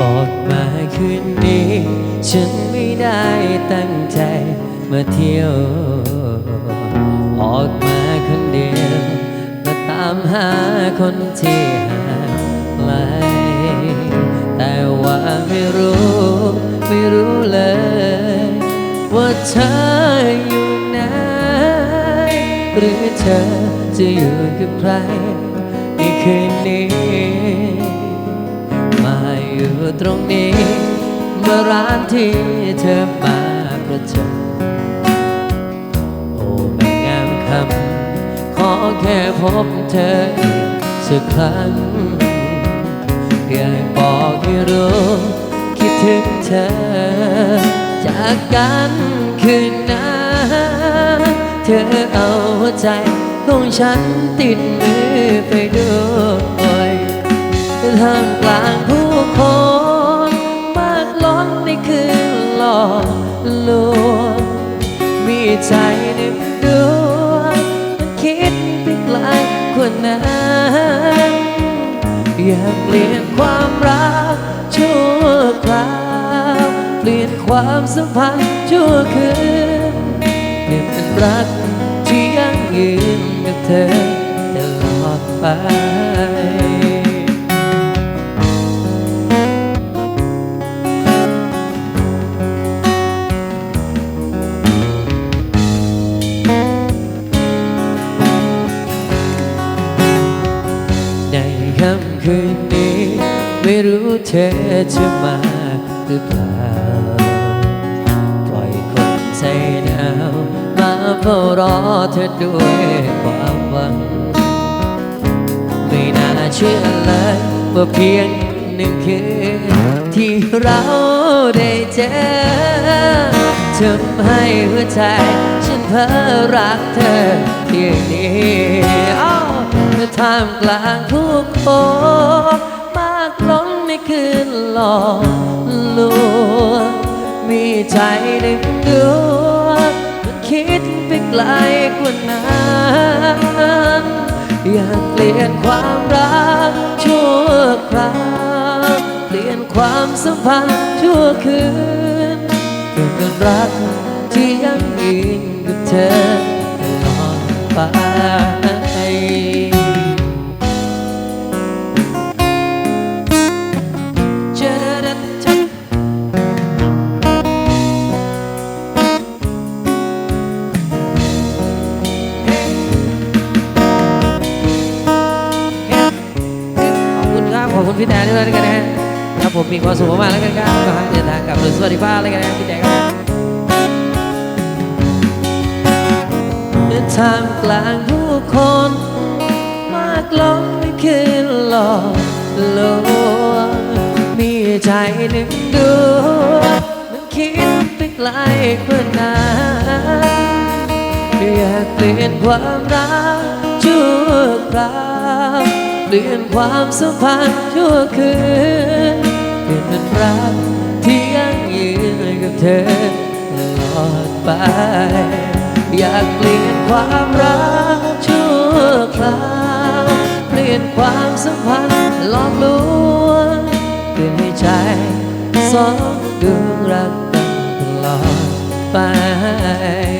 ออกมาคืนนี้ ฉันไม่ได้ตั้งใจมาเที่ยว ออกมาคนเดียว มาตามหาคนที่ห่างไกลแต่ว่าไม่รู้ ไม่รู้เลย ว่าเธออยู่ไหนหรือเธอจะอยู่กับใครในคืนนี้ ตรงนี้ เมื่อร้านที่เธอมาประจำโอ้แม่งามคำขอแค่พบเธออีกสักครั้งอยากบอกให้รู้คิดถึงเธอ จากกันคืนนั้นเธอเอาใจของฉันติดมือไปด้วยท่ามกลางผู้ ลวงมีใจหนึ่งดวงคิดไปไกลกว่านั้นอยากเปลี่ยนความรักชั่วคราวเปลี่ยนความสัมพันธ์ชั่วคืนเปลี่ยนเป็นรักที่ยั่งยืนกับเธอตลอดไป เธอด้วยความหวัง ไม่น่าเชื่อเลยว่าเพียงหนึ่งคืนที่เราได้เจอทำให้หัวใจ ฉันเพ้อรักเธอเพียงนี้อ้าวเมื่อท่ามกลางผู้คนมากล้นในคืนหลอกลวงมีใจหนึ่งดวงคิด ลกว่านั้นอยากเปลี่ยนความรักชั่วคราวเปลี่ยนความสัมพันธ์ชั่วคืนเปลี่ยนเป็นรักที่ยั่งยืนกับเธอตลอดไป พี่แดนด้วยกันนะครับผมมีความสุขมากๆแล้วกันครับเดินทางกลับโดยสวัสดิภาพแล้วกันนะพี่แดนครับเมื่อท่ามกลางผู้คนมากล้นในคืนหลอกลวงมีใจหนึ่งดวงมันคิดไปไกลกว่านั้นอยากเปลี่ยนความรักชั่วคราว เปลี่ยนความสัมพันธ์ชั่วคืนเปลี่ยนเป็นรักที่ยั่งยืนกับเธอตลอดไป อยากเปลี่ยนความรักชั่วคราวเปลี่ยนความสัมพันธ์หลอกลวงเปลี่ยนให้ใจสองดวงรักกันตลอดไป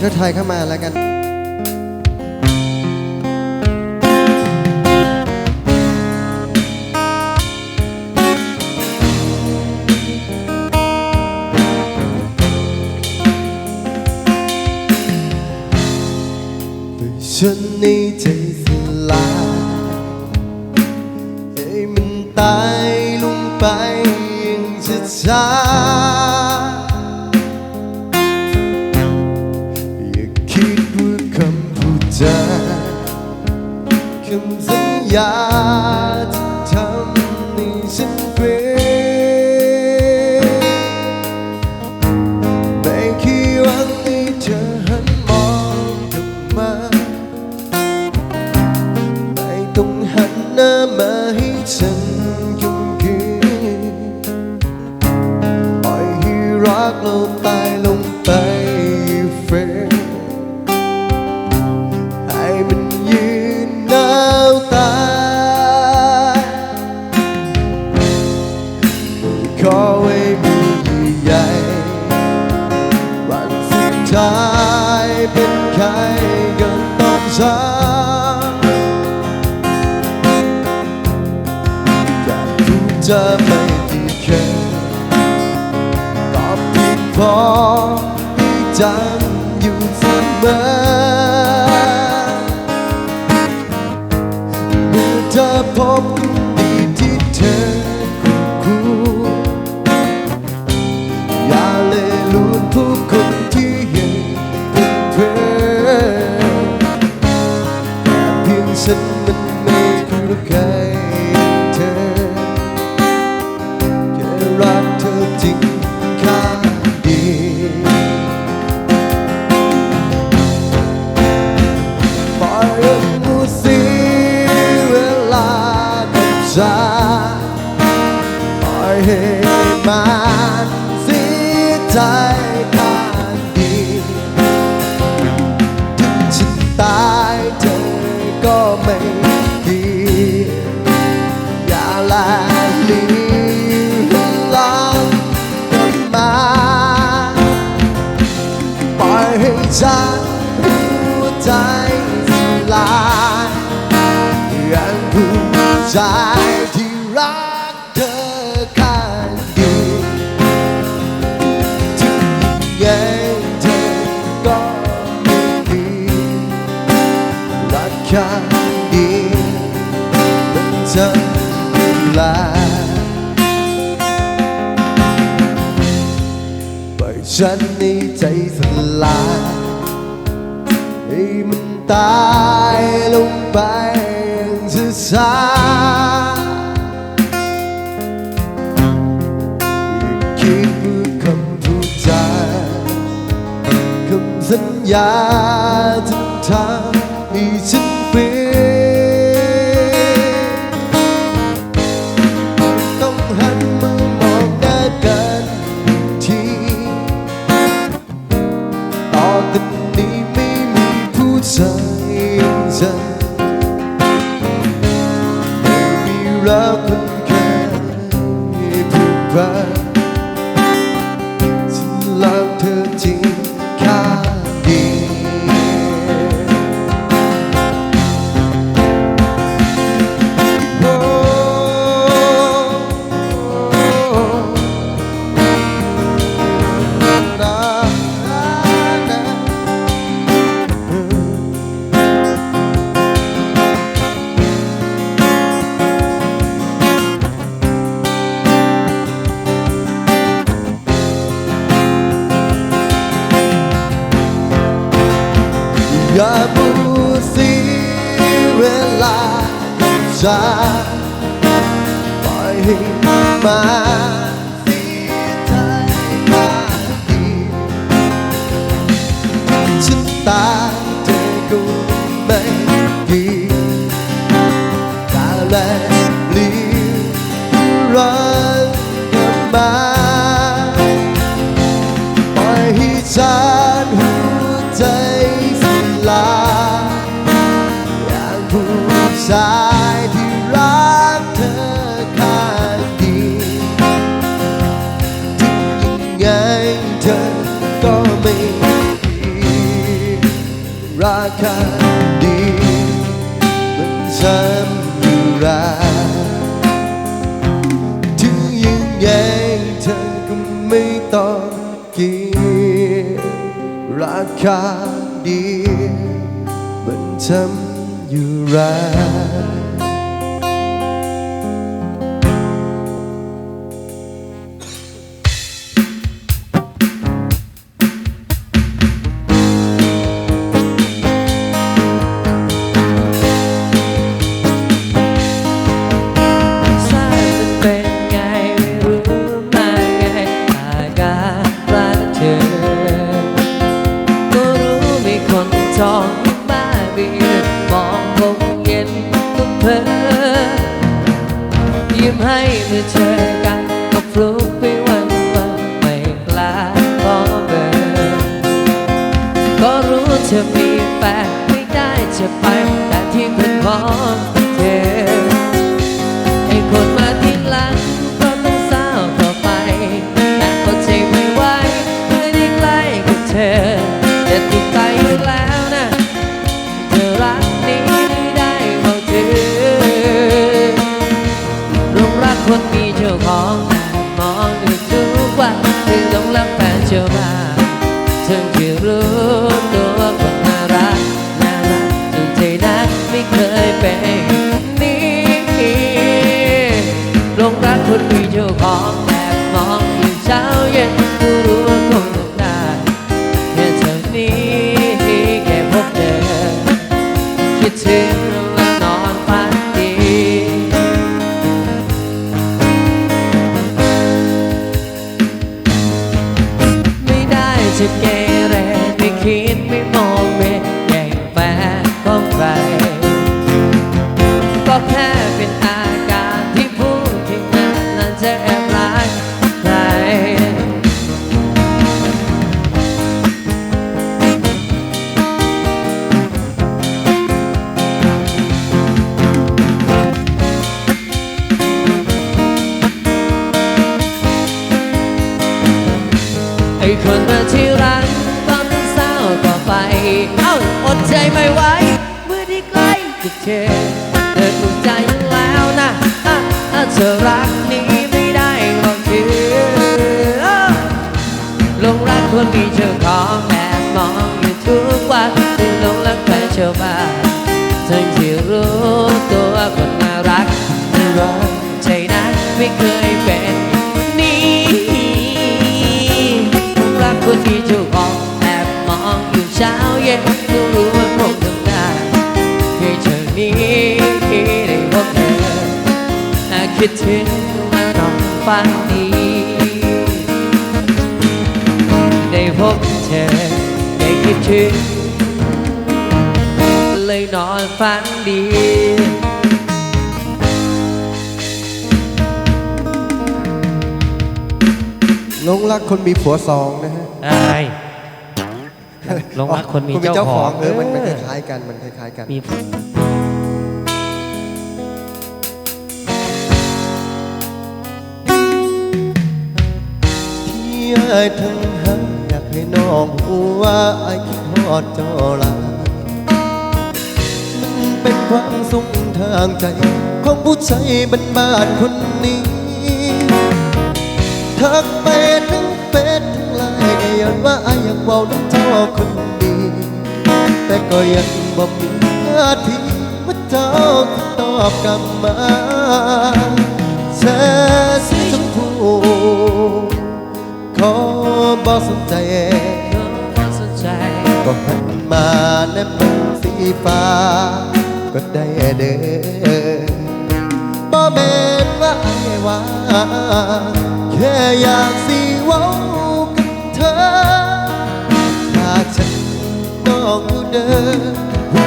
มีน้องเทิดไทยเข้ามาแล้วกันฉันนี่ใจสลายให้มันตายลงไปอย่างช้าำ ขอไว้มีใหญ่ วันสุดท้ายเป็นใครก็ต้องช้ำอยากทุกจะไม่กี่แค่ตอบเพียงพอที่จำอยู่เสมอ the right. อย่าบูเสียเวลาจะปล่อยให้มาเสียใจมาอีกฉันตายเธอก็ไม่ดีกาล้ว ราคาดีมันทำอยู่ราถึงยังไงเธอก็ไม่ต้องเกียราคาดีมันทำอยู่รา รักแฟนเจ้าบ้านถึงรู้ตัวคนน่ารักน่ารักจนใจนักไม่เคยเป็นนี้ลงรักคนมีเจ้าของแอบมองอยู่เช้าเย็นก็รู้ว่าคงต้องได้แค่เท่านี้แค่พบเจอคิดถึง ธอรักนี้ไม่ได้ก็คือลงรักคนมีเจ้าของแอบมองอยู่ทุกวันถึงลงรักแฟนชาวบ้านทั้งที่รู้ตัวคนน่ารักน่รักใจนะไม่เคยเป็นนี้รักคนมีเจ้าของแอบมองอยู่เช้าเย็น คิดถึงและนอนฝันดีได้พบเธอได้คิดถึงเลยนอนฝันดีหลงรักคนมีผัวสองนะฮะไอ้หลงรักคนมีคนมีเจ้าเจ้าขขอองงเออ มันมันคล้ายๆกัน มันคล้ายๆกัน มี อ้ยทั้งหันอยากให้น้องหูว่าไอ้คิดฮอดจอลามันเป็นความสุขทางใจ ของผู้ชายบ้านๆคนนี้ทักไปทั้งเฟซทั้งไลน์ก็ย้อนว่าไอ้อยากเว้าน้ำเจ้าคนดี แต่ก็ยังบ่มีท่าทีว่าเจ้าตอบกลับมาแช่ ขอบ่สนใจก็สนใจก็หันมาแนบเป็นสีฟ้า ก็ได้เด้อบ่แม่นว่าไอ้ว่า แค่อยากสิว้ากับเธอหากฉันน้องอยู่เดินหู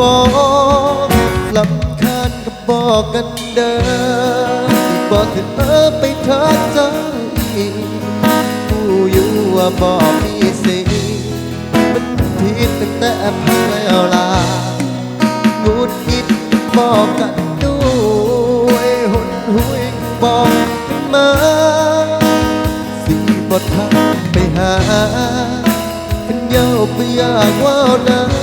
บอกลำคาญก็บอกกันเดินบอกถึงเออไปเถิดใจผู้อยู่ ว่าบอกมีสิมันผิดตั้งแต่พักแล้วลาหงุดหงิดบอกกันด้วยหุนหุยบอกมาสิบทักไปหาเป็นเย้าไปอยากว่านา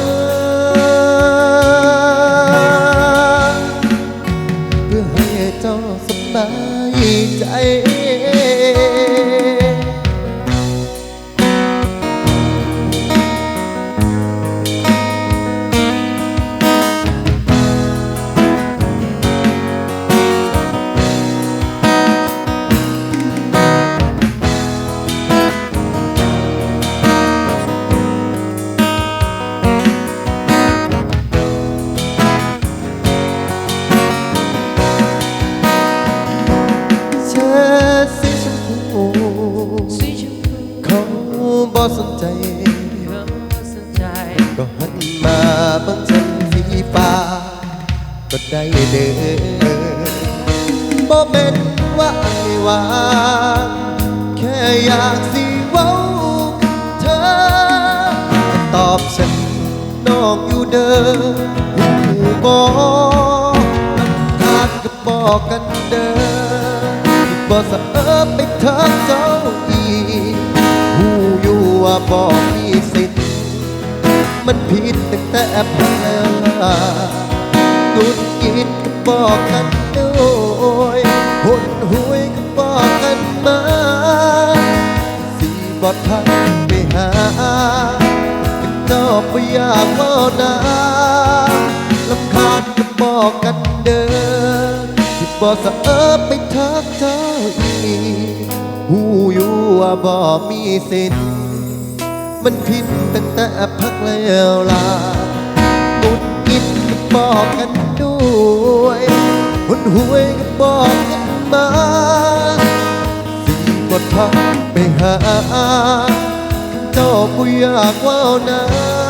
เด้อหูบอกทานก็บอกกันเด้อบ่สะเออไปเถอะเจ้าอีหูอยู่ว่าบอกมีสิทธิ์มันผิดตั้งแต่ อบไปอยากเว่านาลำคาญก็บอกกันเด้อที่บอกสะเอิบไปทักเจ้าอีกหูอยู่ว่าบ่มีสิทธิ์มันผิดตั้งแต่พักแล้วล่ะมุดอิดก็บอกกันด้วยหุ่นหวยก็บอกกันมาสีบทพักไปหาเจ้าผู้อยากว่านะ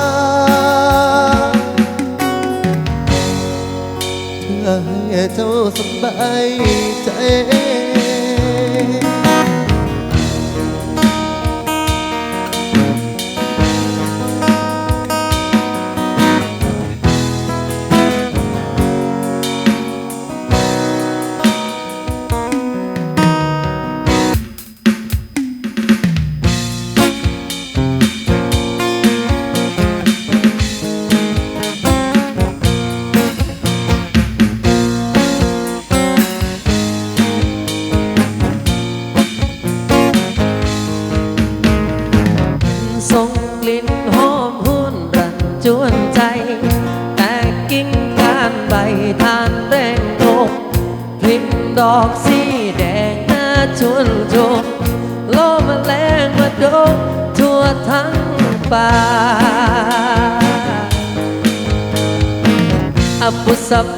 เพื่อให้เจ้าสบายใจ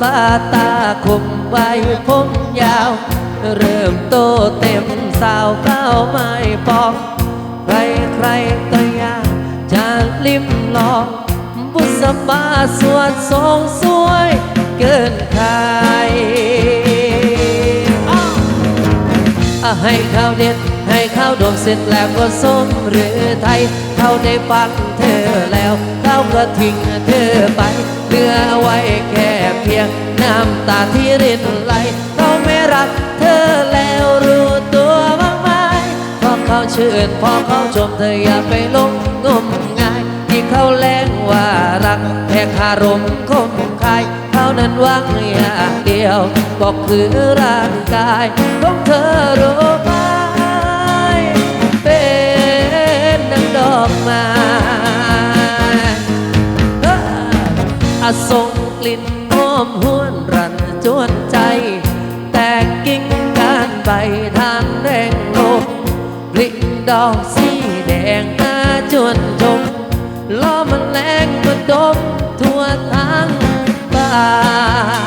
ปาตาคมไว้ผมยาว เริ่มโตเต็มสาวเก้าไม้ปองใครใครก็อยากจะลิ้มลอง บุษบาสวดทรงสวย เกินใครให้ข้าวเด็ดให้ข้าวดมเสร็จแล้วก็ส้มหรือไทย เขาได้ฟังเธอแล้วเขาก็ทิ้งเธอไป ลือไว้แค่เพียงน้ำตาที่รินไหลเขาไม่รักเธอแล้วรู้ตัวบ้างไหมพอเขาชื่นพอเขาชมเธออย่าไปหลงงมงาย ที่เขาแล้งว่ารักแค่คารมคมคายเขานั้นหวังอย่างเดียว ก็คือร่างกายของเธอรู้ไหมเป็นดังดอกไม้ ส่งกลิ่นหอมหวนรันจวนใจ แตกกิ่งกานใบทานแดงลมปลิกดอกสีแดงน่าจวนชมล้อมันแรงมาดมทั่วทั้งป่าน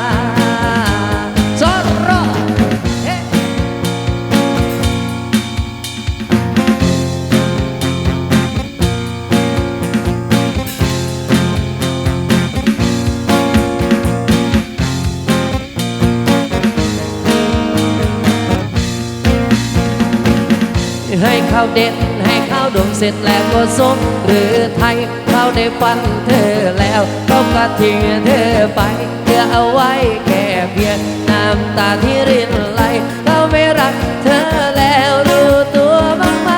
าวเด็ดให้ข้าวดมเสร็จแล้วก็ส้มหรือไทยเขาได้ฟันเธอแล้วเขาก็ทิ้งเธอไปเหลือเอาไว้แค่เพียงน้ำตาที่รินไหลเขาไม่รักเธอแล้วรู้ตัวบ้างไหม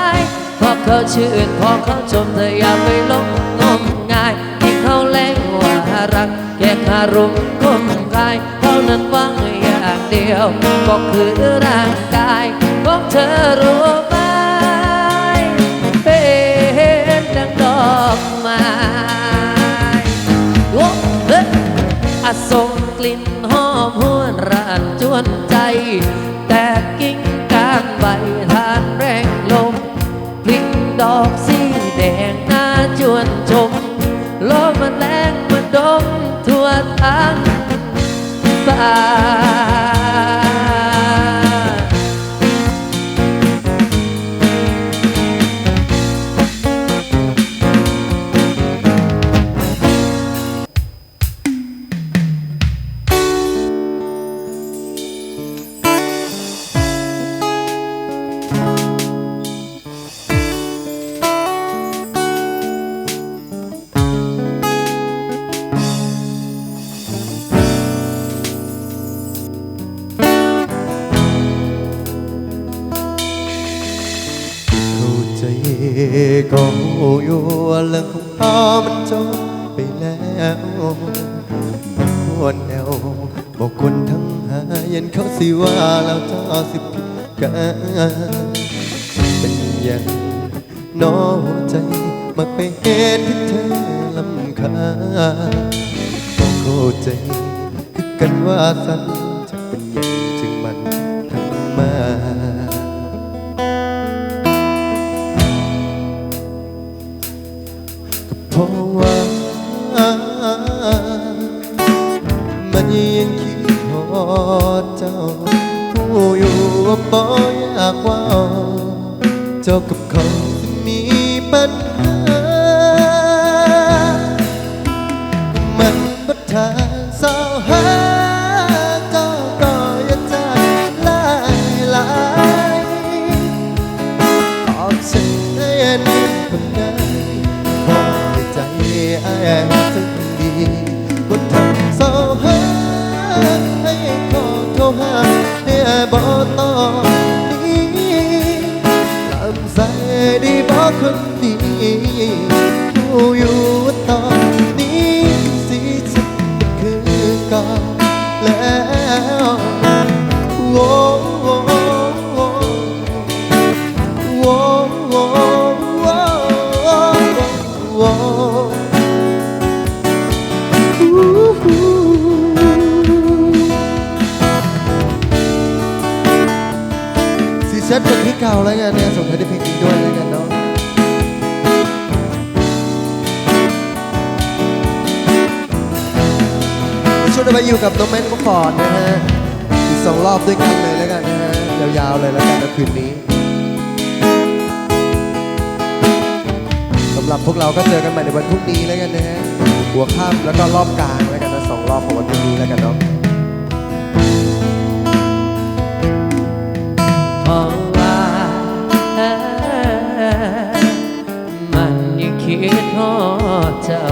เพราะเขาชื่นพราะเขาชมเธออย่าไปหลงงมงายที่เขาแล้งว่ารักแค่คารมคมคายเขานั้นหวังอย่างเดียว ก็คือร่างกายของเธอรู้ อาส่งกลิ่นหอมหวนรานจวนใจ ปแล้วบอกควรแนวบอกควรทั้งหายันเขาสิว่าแล้วเจ้าสิผิดกันเป็นอย่างน้อหัวใจมักไปเห็นที่เธอลำคาบอกเข้าใจคือกันว่าสันจะเป็นอย่างจึงมันทั้งมาเพราะว่า เจ้ากับเขาจะมีปัญหา มันปัญหา เก่าแล้วกันเนี่ยส่งท้ายด้เพลงนี้ด้วยแล้วกันเนาะช่วงนี้มาอยู่กับน้องแมนก็ฟอร์ดนะฮะอีกสองรอบด้วยกันเลยแล้วกันนะฮะยาวๆเลยแล้วกันในคืนนี้สำหรับพวกเราก็เจอกันใหม่ในวันพรุ่งนี้แล้วกันนะฮะหัวค่ำแล้วก็รอบกลางแล้วกันนะสองรอบของวันพรุ่งนี้แล้วกันเนาะเทอดเจ้า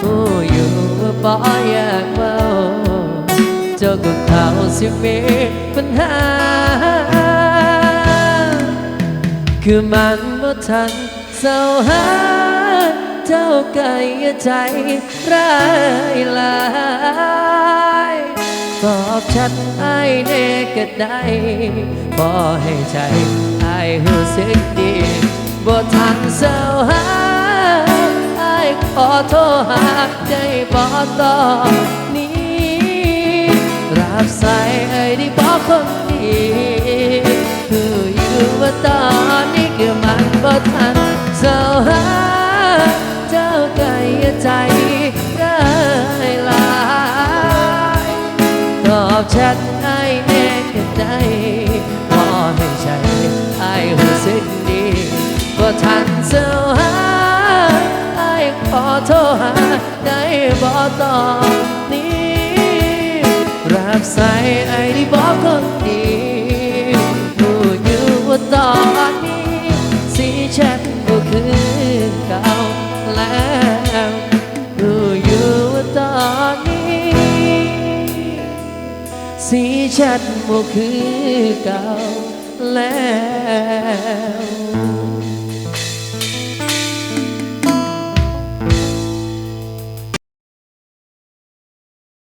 ผู้อยู่ว่าบ่อยากเมาเจ้ากับเขาสิมีปัญหา คือมันบ่ทันเศร้าหาเจ้าไก่ใจร้ายหลายตอบชัดไอ้ายแน่ก็ได้พอให้ใจไอ้ายรู้สึกดีบ่ทันเศร้าหา ขอโทษหาได้บ่ตอนนี้ รับสายไอ้ได้บอกคนดีคืออยู่ว่าตอนนี้คือมันบ่ทันเศร้าหาเจ้าไก่ใจได้หลายตอบแชท โทษหาได้บ่ตอนนี้รับสายไอ้ที่บอกคนดีรู้อยู่ว่าตอนนี้สีแชทก็คือเก่าแล้วรู้อยู่ว่าตอนนี้สีแชทก็คือเก่าแล้ว